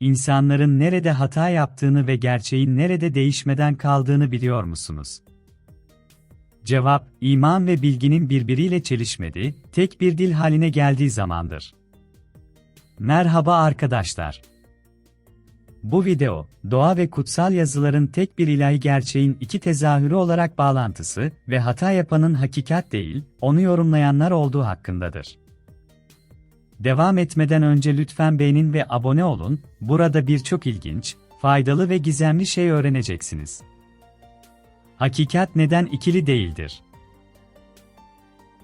insanların nerede hata yaptığını ve gerçeğin nerede değişmeden kaldığını biliyor musunuz? Cevap, iman ve bilginin birbiriyle çelişmediği, tek bir dil haline geldiği zamandır. Merhaba arkadaşlar. Bu video, doğa ve kutsal yazıların tek bir ilahi gerçeğin iki tezahürü olarak bağlantısı ve hata yapanın hakikat değil, onu yorumlayanlar olduğu hakkındadır. Devam etmeden önce lütfen beğenin ve abone olun, burada birçok ilginç, faydalı ve gizemli şey öğreneceksiniz. Hakikat neden ikili değildir?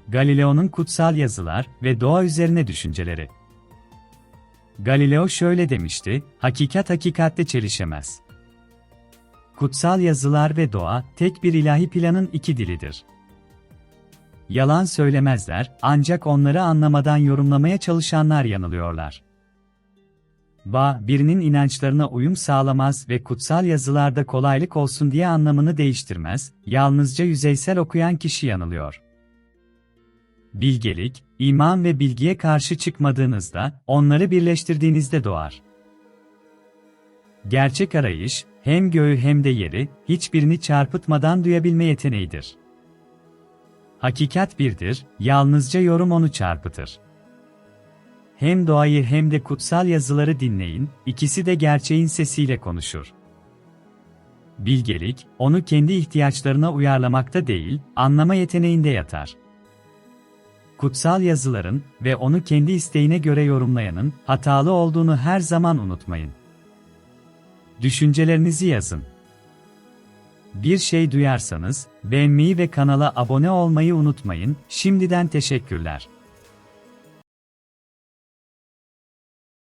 Galileo'nun kutsal yazılar ve doğa üzerine düşünceleri. Galileo şöyle demişti, hakikat hakikatle çelişemez. Kutsal yazılar ve doğa, tek bir ilahi planın iki dilidir. Yalan söylemezler, ancak onları anlamadan yorumlamaya çalışanlar yanılıyorlar. Ba, birinin inançlarına uyum sağlamaz ve kutsal yazılarda kolaylık olsun diye anlamını değiştirmez, yalnızca yüzeysel okuyan kişi yanılıyor. Bilgelik, iman ve bilgiye karşı çıkmadığınızda, onları birleştirdiğinizde doğar. Gerçek arayış, hem göğü hem de yeri, hiçbirini çarpıtmadan duyabilme yeteneğidir. Hakikat birdir, yalnızca yorum onu çarpıtır. Hem doğayı hem de kutsal yazıları dinleyin, ikisi de gerçeğin sesiyle konuşur. Bilgelik, onu kendi ihtiyaçlarına uyarlamakta değil, anlama yeteneğinde yatar. Kutsal yazıların ve onu kendi isteğine göre yorumlayanın hatalı olduğunu her zaman unutmayın. Düşüncelerinizi yazın. Bir şey duyarsanız beğenmeyi ve kanala abone olmayı unutmayın. Şimdiden teşekkürler.